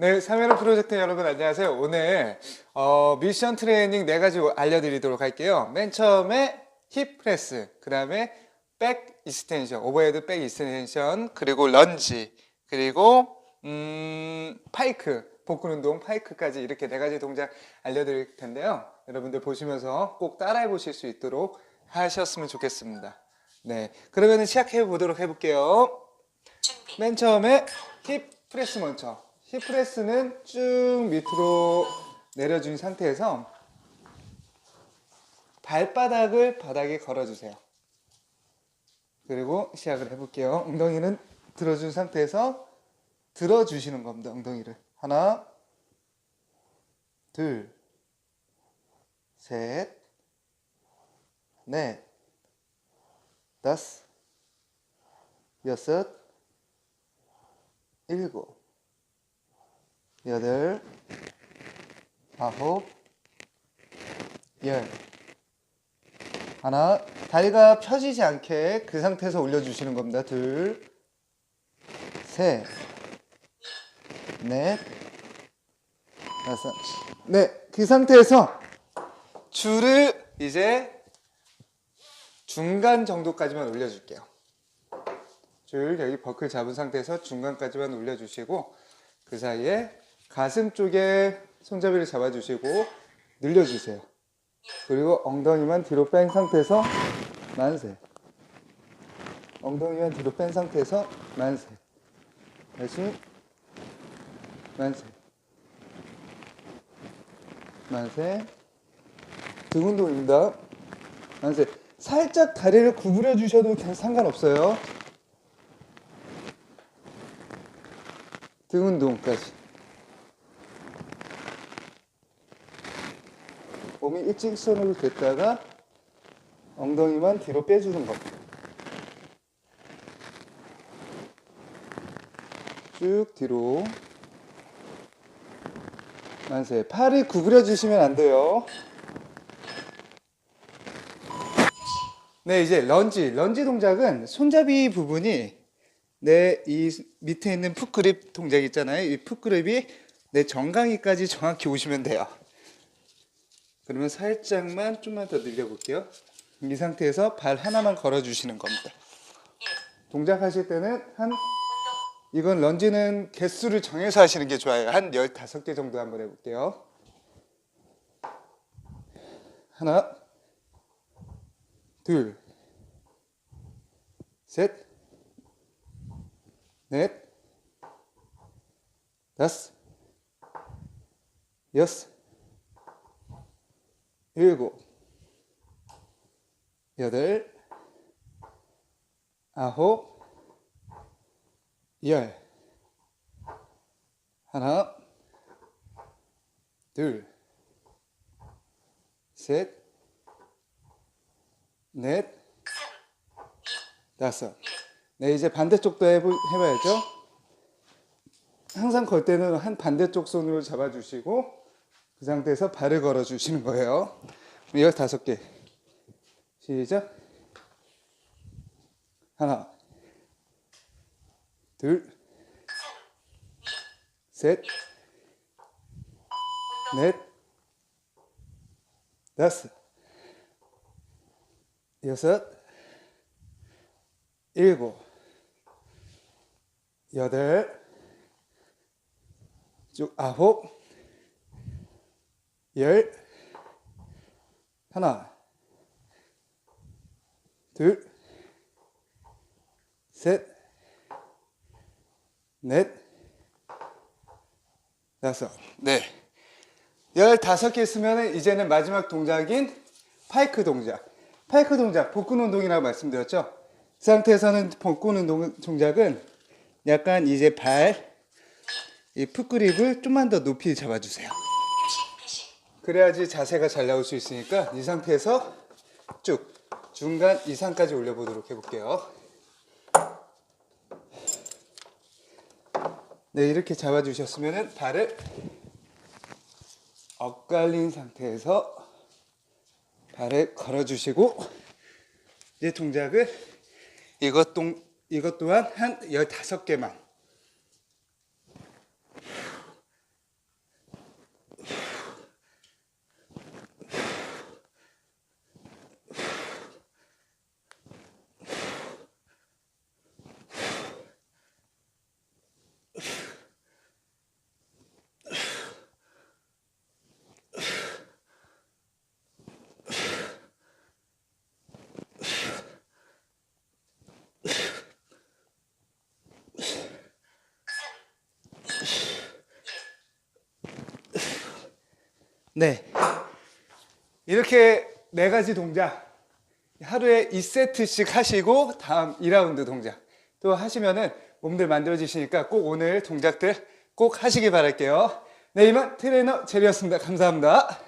네, 사메로 프로젝트 여러분 안녕하세요. 오늘 어, 미션 트레이닝 네 가지 알려드리도록 할게요. 맨 처음에 힙 프레스, 그 다음에 백 이스텐션, 오버헤드 백 이스텐션, 그리고 런지, 그리고 음, 파이크, 복근 운동 파이크까지 이렇게 네 가지 동작 알려드릴 텐데요. 여러분들 보시면서 꼭 따라해 보실 수 있도록 하셨으면 좋겠습니다. 네, 그러면 시작해 보도록 해볼게요. 맨 처음에 힙 프레스 먼저. 힙 프레스는 쭉 밑으로 내려준 상태에서 발바닥을 바닥에 걸어주세요. 그리고 시작을 해볼게요. 엉덩이는 들어준 상태에서 들어주시는 겁니다. 엉덩이를. 하나, 둘, 셋, 넷, 다섯, 여섯, 일곱, 여덟, 아홉, 열. 하나, 다리가 펴지지 않게 그 상태에서 올려주시는 겁니다. 둘, 셋, 넷, 다섯. 네, 그 상태에서 줄을 이제 중간 정도까지만 올려줄게요. 줄 여기 버클 잡은 상태에서 중간까지만 올려주시고 그 사이에 가슴 쪽에 손잡이를 잡아주시고 늘려주세요. 그리고 엉덩이만 뒤로 뺀 상태에서 만세. 엉덩이만 뒤로 뺀 상태에서 만세. 다시 만세. 만세. 등 운동입니다. 만세. 살짝 다리를 구부려 주셔도 상관없어요. 등 운동까지. 몸이 일직선으로 됐다가 엉덩이만 뒤로 빼주는 겁니다. 쭉 뒤로. 만세. 팔을 구부려 주시면 안 돼요. 네, 이제 런지. 런지 동작은 손잡이 부분이 내 이 밑에 있는 풋그립 동작 있잖아요. 이 풋그립이 내 정강이까지 정확히 오시면 돼요. 그러면 살짝만 좀만 더 늘려볼게요. 이 상태에서 발 하나만 걸어주시는 겁니다. 동작하실 때는 한 이건 런지는 개수를 정해서 하시는 게 좋아요. 한 15개 정도 한번 해볼게요. 하나, 둘, 셋, 넷, 다섯, 여섯, 일곱, 여덟, 아홉, 열. 하나, 둘, 셋, 넷, 다섯. 네, 이제 반대쪽도 해보, 해봐야죠. 항상 걸 때는 한 반대쪽 손으로 잡아주시고, 그 상태에서 발을 걸어 주시는 거예요. 열다섯 개. 시작. 하나, 둘, 셋, 넷, 다섯, 여섯, 일곱, 여덟, 쭉 아홉, 열, 하나, 둘, 셋, 넷, 다섯. 네. 열다섯 개 쓰면 이제는 마지막 동작인 파이크 동작. 파이크 동작, 복근 운동이라고 말씀드렸죠? 그 상태에서는 복근 운동 동작은 약간 이제 발, 이 풋그립을 좀만 더 높이 잡아주세요. 그래야지 자세가 잘 나올 수 있으니까 이 상태에서 쭉 중간 이상까지 올려보도록 해볼게요. 네, 이렇게 잡아주셨으면 발을 엇갈린 상태에서 발을 걸어주시고 이제 동작을 이것 동 이것 또한 한 15개만 네. 이렇게 네 가지 동작 하루에 2세트씩 하시고 다음 2라운드 동작 또 하시면은 몸들 만들어지시니까 꼭 오늘 동작들 꼭 하시기 바랄게요. 네, 이만 트레이너 제리였습니다. 감사합니다.